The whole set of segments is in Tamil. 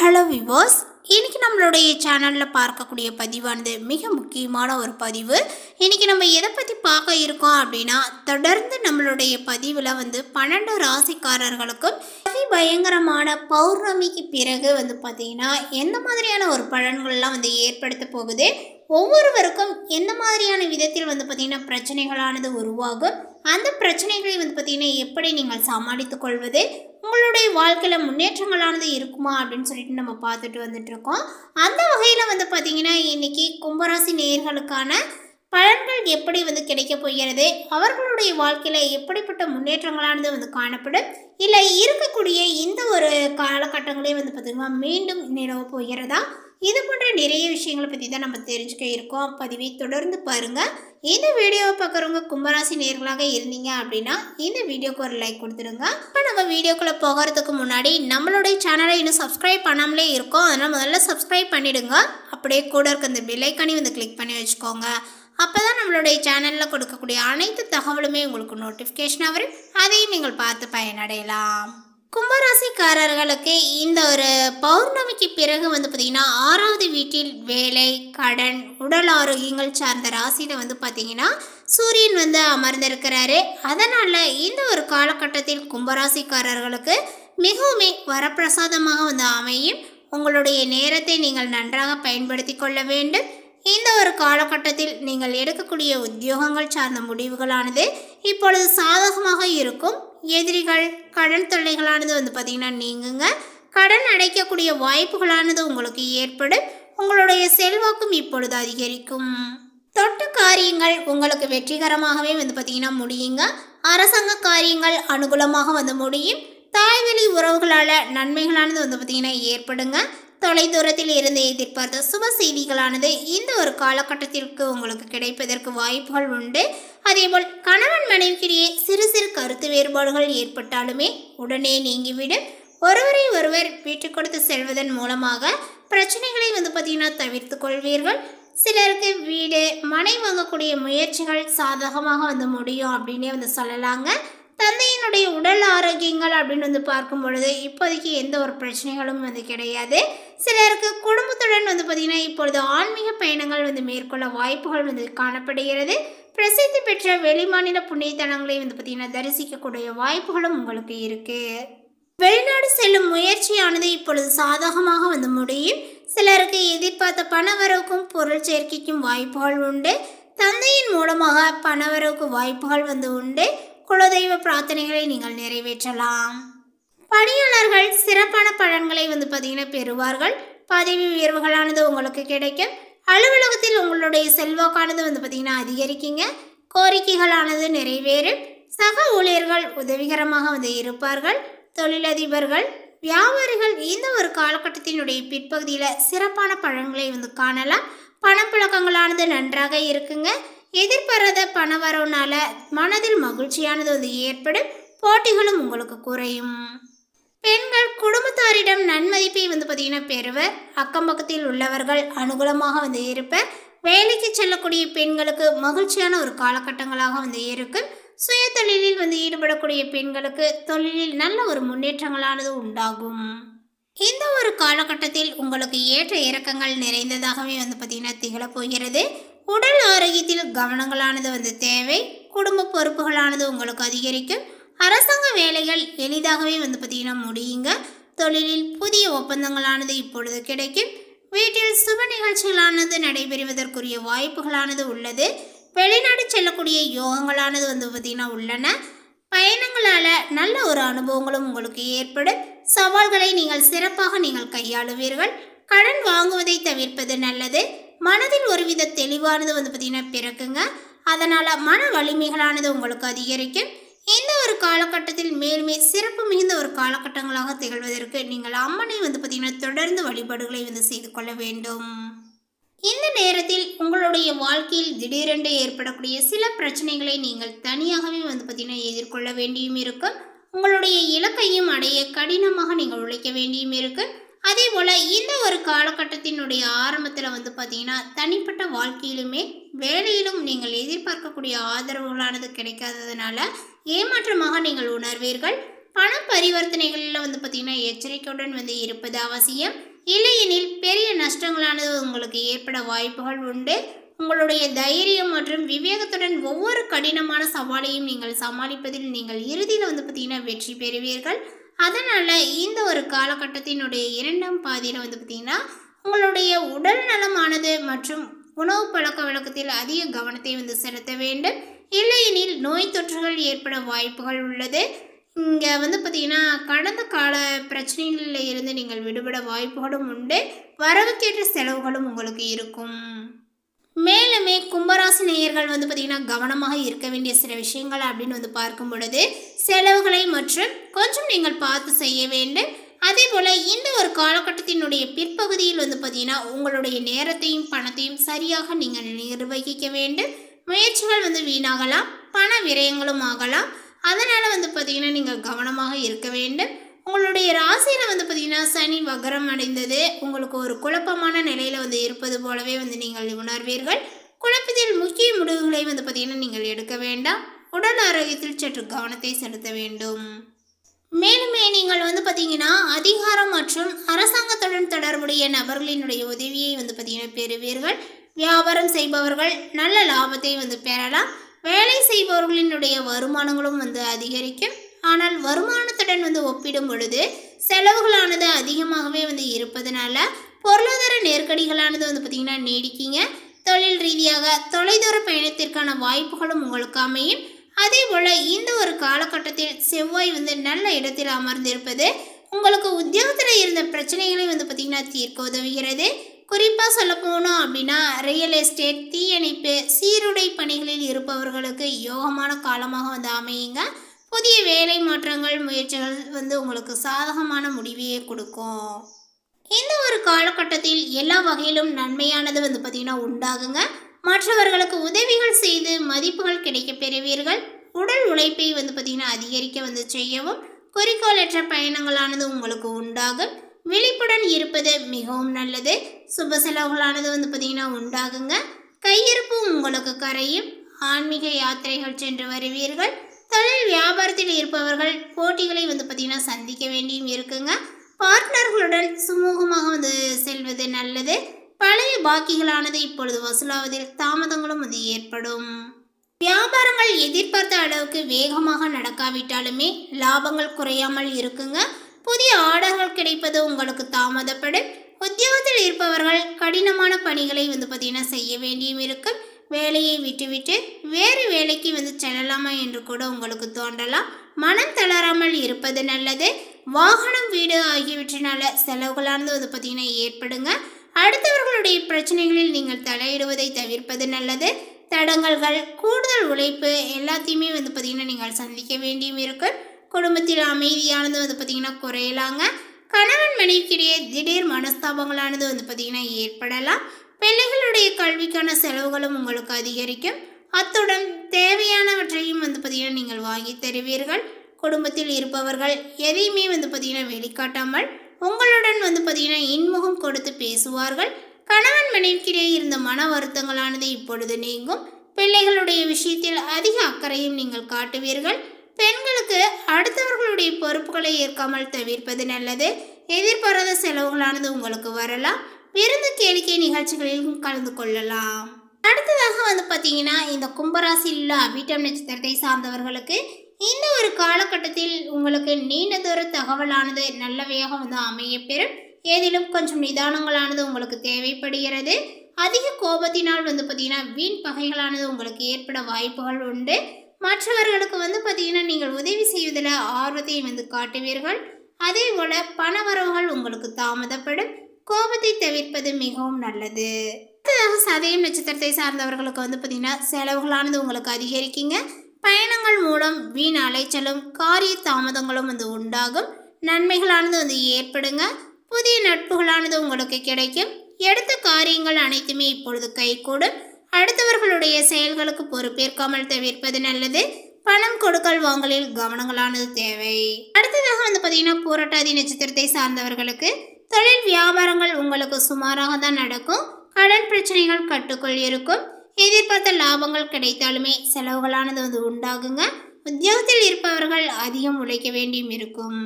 ஹலோ விவாஸ் இன்றைக்கி நம்மளுடைய சேனலில் பார்க்கக்கூடிய பதிவானது மிக முக்கியமான ஒரு பதிவு. இன்றைக்கி நம்ம எதை பற்றி பார்க்க இருக்கோம் அப்படின்னா தொடர்ந்து நம்மளுடைய பதிவில் வந்து பன்னெண்டு ராசிக்காரர்களுக்கும் அதி பயங்கரமான பௌர்ணமிக்கு பிறகு வந்து பார்த்திங்கன்னா எந்த மாதிரியான ஒரு பலன்கள்லாம் வந்து ஏற்படுத்த போகுது? ஒவ்வொருவருக்கும் எந்த மாதிரியான விதத்தில் வந்து பார்த்திங்கன்னா பிரச்சனைகளானது உருவாகும்? அந்த பிரச்சனைகளை வந்து பார்த்திங்கன்னா எப்படி நீங்கள் சமாளித்து கொள்வது? உங்களுடைய வாழ்க்கையில் முன்னேற்றங்களானது இருக்குமா அப்படின்னு சொல்லிட்டு நம்ம பார்த்துட்டு வந்துட்டுருக்கோம். அந்த வகையில் வந்து பார்த்திங்கன்னா இன்றைக்கி கும்பராசி நேயர்களுக்கான பலன்கள் எப்படி வந்து கிடைக்க போகிறது? அவர்களுடைய வாழ்க்கையில் எப்படிப்பட்ட முன்னேற்றங்களானது வந்து காணப்படும்? இல்லை இருக்கக்கூடிய இந்த ஒரு காலகட்டங்களே வந்து பார்த்திங்கன்னா மீண்டும் நிலவ போகிறதா? இது போன்ற நிறைய விஷயங்களை பற்றி தான் நம்ம தெரிஞ்சுக்க இருக்கோம். பதிவை தொடர்ந்து பாருங்கள் இந்த வீடியோவை பார்க்குறவங்க கும்பராசி நேர்களாக இருந்தீங்க அப்படின்னா இந்த வீடியோக்கு ஒரு லைக் கொடுத்துருங்க இப்போ நம்ம வீடியோக்குள்ளே போகிறதுக்கு முன்னாடி நம்மளுடைய சேனலை இன்னும் சப்ஸ்கிரைப் பண்ணாமலே இருக்கோம். அதனால் முதல்ல சப்ஸ்கிரைப் பண்ணிவிடுங்க அப்படியே கூட இருக்க இந்த பெல்லைக்கானி வந்து கிளிக் பண்ணி வச்சுக்கோங்க. அப்போ தான் நம்மளுடைய சேனலில் கொடுக்கக்கூடிய அனைத்து தகவலுமே உங்களுக்கு நோட்டிஃபிகேஷனாக வரும். அதையும் நீங்கள் பார்த்து பயனடையலாம். கும்பராசிக்காரர்களுக்கு இந்த ஒரு பௌர்ணமிக்கு பிறகு வந்து பார்த்திங்கன்னா ஆறாவது வீட்டில் வேலை கடன் உடல் ஆரோக்கியங்கள் சார்ந்த ராசியில் வந்து பார்த்திங்கன்னா சூரியன் வந்து அமர்ந்திருக்கிறாரு. அதனால் இந்த ஒரு காலகட்டத்தில் கும்பராசிக்காரர்களுக்கு மிகவுமே வரப்பிரசாதமாக வந்து அமையும். உங்களுடைய நேரத்தை நீங்கள் நன்றாக பயன்படுத்தி கொள்ள வேண்டும். இந்த ஒரு காலகட்டத்தில் நீங்கள் எடுக்கக்கூடிய உத்தியோகங்கள் சார்ந்த முடிவுகளானது இப்பொழுது சாதகமாக இருக்கும். எதிரிகள் கடன் தொல்லைகளானது வந்து பார்த்திங்கன்னா நீங்குங்க. கடன் அடைக்கக்கூடிய வாய்ப்புகளானது உங்களுக்கு ஏற்படும். உங்களுடைய செல்வாக்கும் இப்பொழுது அதிகரிக்கும். தொட்டு காரியங்கள் உங்களுக்கு வெற்றிகரமாகவே வந்து பார்த்திங்கன்னா முடியுங்க. அரசாங்க காரியங்கள் அனுகூலமாக வந்து முடியும். தாய்வழி உறவுகளால் நன்மைகளானது வந்து பார்த்திங்கன்னா ஏற்படுங்க. தொலைதூரத்தில் இருந்து எதிர்பார்த்த சுப செய்திகளானது இந்த ஒரு காலகட்டத்திற்கு உங்களுக்கு கிடைப்பதற்கு வாய்ப்புகள் உண்டு. அதேபோல் கணவன் மனைவிக்கிடையே சிறு சிறு கருத்து வேறுபாடுகள் ஏற்பட்டாலுமே உடனே நீங்கிவிடும். ஒருவரை ஒருவர் விட்டு கொடுத்து செல்வதன் மூலமாக பிரச்சனைகளை வந்து பார்த்திங்கன்னா தவிர்த்து கொள்வீர்கள். சிலருக்கு வீடு மனை வாங்கக்கூடிய முயற்சிகள் சாதகமாக வந்து முடியும் அப்படின்னே வந்து சொல்லலாங்க. தந்தையினுடைய உடல் ஆரோக்கியங்கள் அப்படின்னு வந்து பார்க்கும் பொழுது இப்போதைக்கு எந்த ஒரு பிரச்சனைகளும் வந்து கிடையாது. சிலருக்கு குடும்பத்துடன் வந்து பார்த்திங்கன்னா இப்பொழுது ஆன்மீக பயணங்கள் வந்து மேற்கொள்ள வாய்ப்புகள் வந்து காணப்படுகிறது. பிரசித்தி பெற்ற வெளிமாநில புண்ணியத்தலங்களை வந்து பார்த்திங்கன்னா தரிசிக்கக்கூடிய வாய்ப்புகளும் உங்களுக்கு இருக்குது வெளிநாடு செல்லும் முயற்சியானது இப்பொழுது சாதகமாக வந்து முடியும். சிலருக்கு எதிர்பார்த்த பணவரவுக்கும் பொருள் சேர்க்கைக்கும் வாய்ப்புகள் உண்டு. தந்தையின் மூலமாக பணவரவுக்கு வாய்ப்புகள் வந்து உண்டு. குலதெய்வ பிரார்த்தனைகளை நீங்கள் நிறைவேற்றலாம். பணியாளர்கள் சிறப்பான பலன்களை வந்து பார்த்தீங்கன்னா பெறுவார்கள். பதவி உயர்வுகளானது உங்களுக்கு கிடைக்கும். அலுவலகத்தில் உங்களுடைய செல்வாக்கானது வந்து பார்த்தீங்கன்னா அதிகரிக்குங்க. கோரிக்கைகளானது நிறைவேறும். சக ஊழியர்கள் உதவிகரமாக வந்து இருப்பார்கள். தொழிலதிபர்கள் வியாபாரிகள் இந்த ஒரு காலகட்டத்தினுடைய பிற்பகுதியில் சிறப்பான பழங்களை வந்து காணலாம். பணப்புழக்கங்களானது நன்றாக இருக்குங்க. எதிர்பாராத பண வரவுனால மனதில் மகிழ்ச்சியானது வந்து ஏற்படும். போட்டிகளும் உங்களுக்கு குறையும். பெண்கள் குடும்பத்தாரிடம் நன்மதிப்பை வந்து பார்த்தீங்கன்னா பெறுவர். அக்கம் பக்கத்தில் உள்ளவர்கள் அனுகூலமாக வந்து இருப்ப வேலைக்கு செல்லக்கூடிய பெண்களுக்கு மகிழ்ச்சியான ஒரு காலகட்டங்களாக வந்து இருக்கும் சுய தொழிலில் வந்து ஈடுபடக்கூடிய பெண்களுக்கு தொழிலில் நல்ல ஒரு முன்னேற்றங்களானது உண்டாகும். இந்த ஒரு காலகட்டத்தில் உங்களுக்கு ஏற்ற இறக்கங்கள் நிறைந்ததாகவே வந்து பார்த்திங்கன்னா திகழப்போகிறது உடல் ஆரோக்கியத்தில் கவனங்களானது வந்து தேவை. குடும்ப பொறுப்புகளானது உங்களுக்கு அதிகரிக்கும். அரசாங்க வேலைகள் எளிதாகவே வந்து பார்த்திங்கன்னா முடியுங்க. தொழிலில் புதிய ஒப்பந்தங்களானது இப்பொழுது கிடைக்கும். வீட்டில் சுப நிகழ்ச்சிகளானது நடைபெறுவதற்குரிய வாய்ப்புகளானது உள்ளது. வெளிநாடு செல்லக்கூடிய யோகங்களானது வந்து பார்த்திங்கன்னா உள்ளன. பயணங்களால் நல்ல ஒரு அனுபவங்களும் உங்களுக்கு ஏற்படும். சவால்களை நீங்கள் சிறப்பாக நீங்கள் கையாளுவீர்கள். கடன் வாங்குவதை தவிர்ப்பது நல்லது. மனதில் ஒருவித தெளிவானது வந்து பார்த்திங்கன்னா பிறக்குங்க. அதனால் மன வலிமைகளானது உங்களுக்கு அதிகரிக்கும். இந்த ஒரு காலகட்டத்தில் மேலுமே சிறப்பு மிகுந்த ஒரு காலகட்டங்களாக திகழ்வதற்கு நீங்கள் அம்மனை வந்து பார்த்திங்கன்னா தொடர்ந்து வழிபாடுகளை வந்து செய்து கொள்ள வேண்டும். இந்த நேரத்தில் உங்களுடைய வாழ்க்கையில் திடீரென்று ஏற்படக்கூடிய சில பிரச்சனைகளை நீங்கள் தனியாகவே வந்து பார்த்திங்கன்னா எதிர்கொள்ள வேண்டியும் இருக்கும் உங்களுடைய இலக்கையும் அடைய கடினமாக நீங்கள் உழைக்க வேண்டியும் இருக்குது அதே போல் இந்த ஒரு காலகட்டத்தினுடைய ஆரம்பத்தில் வந்து பார்த்தீங்கன்னா தனிப்பட்ட வாழ்க்கையிலுமே வேலையிலும் நீங்கள் எதிர்பார்க்கக்கூடிய ஆதரவுகளானது கிடைக்காததுனால ஏமாற்றமாக நீங்கள் உணர்வீர்கள். பண பரிவர்த்தனைகளில் வந்து பார்த்திங்கன்னா எச்சரிக்கையுடன் வந்து இருப்பது அவசியம். இல்லையெனில் பெரிய நஷ்டங்களானது உங்களுக்கு ஏற்பட வாய்ப்புகள் உண்டு. உங்களுடைய தைரியம் மற்றும் விவேகத்துடன் ஒவ்வொரு கடினமான சவாலையும் நீங்கள் சமாளிப்பதில் நீங்கள் இறுதியில் வந்து பார்த்திங்கன்னா வெற்றி பெறுவீர்கள். அதனால் இந்த ஒரு காலகட்டத்தினுடைய இரண்டாம் பாதியில் வந்து பார்த்திங்கன்னா உங்களுடைய உடல் நலமானது மற்றும் உணவு பழக்க வழக்கத்தில் அதிக கவனத்தை வந்து செலுத்த வேண்டும். இல்லையெனில் நோய் தொற்றுகள் ஏற்பட வாய்ப்புகள் உள்ளது. இங்கே வந்து பார்த்திங்கன்னா கடந்த கால பிரச்சனைகளில் இருந்து நீங்கள் விடுபட வாய்ப்புகளும் உண்டு. வரவுக்கேற்ற செலவுகளும் உங்களுக்கு இருக்கும். மேலுமே கும்பராசி நேயர்கள் வந்து பார்த்திங்கன்னா கவனமாக இருக்க வேண்டிய சில விஷயங்கள் அப்படின்னு வந்து பார்க்கும் பொழுது செலவுகளை மற்றும் கொஞ்சம் நீங்கள் பார்த்து செய்ய வேண்டும். அதே போல் இந்த ஒரு காலகட்டத்தினுடைய பிற்பகுதியில் வந்து பார்த்திங்கன்னா உங்களுடைய நேரத்தையும் பணத்தையும் சரியாக நீங்கள் நிர்வகிக்க வேண்டும். முயற்சிகள் வந்து வீணாகலாம் பண விரயங்களும் ஆகலாம். அதனால் வந்து பார்த்திங்கன்னா நீங்கள் கவனமாக இருக்க வேண்டும். உங்களுடைய ராசியில் வந்து பார்த்திங்கன்னா சனி வகரம் அடைந்தது. உங்களுக்கு ஒரு குழப்பமான நிலையில் வந்து இருப்பது போலவே வந்து நீங்கள் உணர்வீர்கள். குழப்பத்தில் முக்கிய முடிவுகளை வந்து பார்த்திங்கன்னா நீங்கள் எடுக்க வேண்டாம். உடல் ஆரோக்கியத்தில் சற்று கவனத்தை செலுத்த வேண்டும். மேலுமே நீங்கள் வந்து பார்த்தீங்கன்னா அதிகாரம் மற்றும் அரசாங்கத்துடன் தொடர்புடைய நபர்களினுடைய உதவியை வந்து பார்த்தீங்கன்னா பெறுவீர்கள். வியாபாரம் செய்பவர்கள் நல்ல லாபத்தை வந்து பெறலாம். வேலை செய்பவர்களினுடைய வருமானங்களும் வந்து அதிகரிக்கும். ஆனால் வருமானத்துடன் வந்து ஒப்பிடும் பொழுது செலவுகளானது அதிகமாகவே வந்து இருப்பதனால பொருளாதார நெருக்கடிகளானது வந்து பார்த்திங்கன்னா நீடிக்கிங்க. தொழில் ரீதியாக தொலைதூர பயணத்திற்கான வாய்ப்புகளும் உங்களுக்கு அமையும். அதே போல் இந்த ஒரு காலகட்டத்தில் செவ்வாய் வந்து நல்ல இடத்தில் அமர்ந்திருப்பது உங்களுக்கு உத்தியோகத்தில் இருந்த பிரச்சனைகளை வந்து பார்த்திங்கன்னா தீர்க்க உதவுகிறது. குறிப்பாக சொல்ல போனோம் அப்படின்னா ரியல் எஸ்டேட் தீயணைப்பு சீருடை பணிகளில் இருப்பவர்களுக்கு யோகமான காலமாக வந்து அமையுங்க. புதிய வேலை மாற்றங்கள் முயற்சிகள் வந்து உங்களுக்கு சாதகமான முடிவையே கொடுக்கும். இந்த ஒரு காலகட்டத்தில் எல்லா வகையிலும் நன்மையானது வந்து பார்த்திங்கன்னா உண்டாகுங்க. மற்றவர்களுக்கு உதவிகள் செய்து மதிப்புகள் கிடைக்க பெறுவீர்கள். உடல் உழைப்பை வந்து பார்த்திங்கன்னா அதிகரிக்க வந்து செய்யவும் குறிக்கோளற்ற பயணங்களானது உங்களுக்கு உண்டாகும். விழிப்புடன் இருப்பது மிகவும் நல்லது. சுப செலவுகளானது வந்து பார்த்திங்கன்னா உண்டாகுங்க. கையிருப்பு உங்களுக்கு கரையும். ஆன்மீக யாத்திரைகள் சென்று வருவீர்கள். தொழில் வியாபாரத்தில் இருப்பவர்கள் போட்டிகளை வந்து பார்த்திங்கன்னா சந்திக்க வேண்டியும் இருக்குங்க. பார்ட்னர்களுடன் சுமூகமாக வந்து செல்வது நல்லது. பழைய பாக்கிகளானது இப்பொழுது வசூலாவதில் தாமதங்களும் வந்து ஏற்படும். வியாபாரங்கள் எதிர்பார்த்த அளவுக்கு வேகமாக நடக்காவிட்டாலுமே லாபங்கள் குறையாமல் இருக்குங்க. புதிய ஆர்டர்கள் கிடைப்பது உங்களுக்கு தாமதப்படும். உத்தியோகத்தில் இருப்பவர்கள் கடினமான பணிகளை வந்து பார்த்தீங்கன்னா செய்ய வேண்டியும் இருக்கும். வேலையை விட்டுவிட்டு வேறு வேலைக்கு வந்து செல்லலாமா என்று கூட உங்களுக்கு தோன்றலாம். மனம் தளராமல் இருப்பது நல்லது. வாகனம் வீடு ஆகியவற்றினால செலவுகளானது வந்து பார்த்திங்கன்னா ஏற்படுங்க. அடுத்தவர்களுடைய பிரச்சனைகளில் நீங்கள் தலையிடுவதை தவிர்ப்பது நல்லது. தடங்கல்கள் கூடுதல் உழைப்பு எல்லாத்தையுமே வந்து பார்த்திங்கன்னா நீங்கள் சந்திக்க வேண்டியும் இருக்கும் குடும்பத்தில் அமைதியானது வந்து பார்த்திங்கன்னா குறையலாங்க. கணவன் மனைவிக்கிடையே திடீர் மனஸ்தாபங்களானது வந்து பார்த்திங்கன்னா ஏற்படலாம். பிள்ளைகளுடைய கல்விக்கான செலவுகளும் உங்களுக்கு அதிகரிக்கும். அத்துடன் தேவையானவற்றையும் வந்து பார்த்திங்கன்னா நீங்கள் வாங்கி தருவீர்கள். குடும்பத்தில் இருப்பவர்கள் எதையுமே வந்து பார்த்திங்கன்னா வெளிக்காட்டாமல் உங்களுடன் வந்து பார்த்திங்கன்னா இன்முகம் கொடுத்து பேசுவார்கள். கணவன் மனைவிக்கிடையே இருந்த மன வருத்தங்களானது இப்பொழுது நீங்கும். பிள்ளைகளுடைய விஷயத்தில் அதிக அக்கறையும் நீங்கள் காட்டுவீர்கள். பெண்களுக்கு அடுத்தவர்களுடைய பொறுப்புகளை ஏற்காமல் தவிர்ப்பது நல்லது. எதிர்பாராத செலவுகளானது உங்களுக்கு வரலாம். விருந்து கேளிக்கை நிகழ்ச்சிகளிலும் கலந்து கொள்ளலாம். அடுத்ததாக வந்து பார்த்தீங்கன்னா இந்த கும்பராசியில் உள்ள அபிட்டம் நட்சத்திரத்தை சார்ந்தவர்களுக்கு இந்த ஒரு காலகட்டத்தில் உங்களுக்கு நீண்ட தூர தகவலானது நல்லவையாக வந்து அமையப்பெறும். ஏதிலும் கொஞ்சம் நிதானங்களானது உங்களுக்கு தேவைப்படுகிறது. அதிக கோபத்தினால் வந்து பார்த்தீங்கன்னா வீண் பகைகளானது உங்களுக்கு ஏற்பட வாய்ப்புகள் உண்டு. மற்றவர்களுக்கு வந்து பார்த்தீங்கன்னா நீங்கள் உதவி செய்வதில் ஆர்வத்தை வந்து காட்டுவீர்கள். அதே போல் பண வரவுகள் உங்களுக்கு தாமதப்படும். கோபத்தை தவிர்ப்பது மிகவும் நல்லது. அடுத்ததாக சதயம் நட்சத்திரத்தை சார்ந்தவர்களுக்கு வந்து பார்த்தீங்கன்னா செலவுகளானது உங்களுக்கு அதிகரிக்குங்க. பயணங்கள் மூலம் வீண் அலைச்சலும் காரிய தாமதங்களும் வந்து உண்டாகும். நன்மைகளானது வந்து ஏற்படுங்க. புதிய நட்புகளானது உங்களுக்கு கிடைக்கும். எடுத்த காரியங்கள் அனைத்துமே இப்பொழுது கைகூடும். அடுத்தவர்களுடைய செயல்களுக்கு பொறுப்பேற்காமல் தவிர்ப்பது நல்லது. பணம் கொடுக்கல் வாங்கலில் கவனங்களானது தேவை. அடுத்ததாக வந்து பார்த்தீங்கன்னா போராட்டாதி நட்சத்திரத்தை சார்ந்தவர்களுக்கு தொழில் வியாபாரங்கள் உங்களுக்கு சுமாராக தான் நடக்கும். கடன் பிரச்சனைகள் கட்டுக்குள் இருக்கும். எதிர்பார்த்த லாபங்கள் கிடைத்தாலுமே செலவுகளானது வந்து உண்டாகுங்க. உத்தியோகத்தில் இருப்பவர்கள் அதிகம் உழைக்க வேண்டியும் இருக்கும்.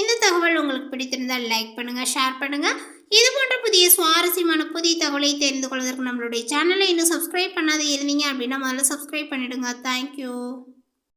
இந்த தகவல் உங்களுக்கு பிடித்திருந்தால் லைக் பண்ணுங்கள் ஷேர் பண்ணுங்கள் இது போன்ற புதிய சுவாரஸ்யமான புதிய தகவலை தெரிந்து கொள்வதற்கு நம்மளுடைய சேனலை இன்னும் சப்ஸ்கிரைப் பண்ணாத இருந்தீங்க அப்படின்னா முதல்ல சப்ஸ்கிரைப் பண்ணிடுங்க. தேங்க்யூ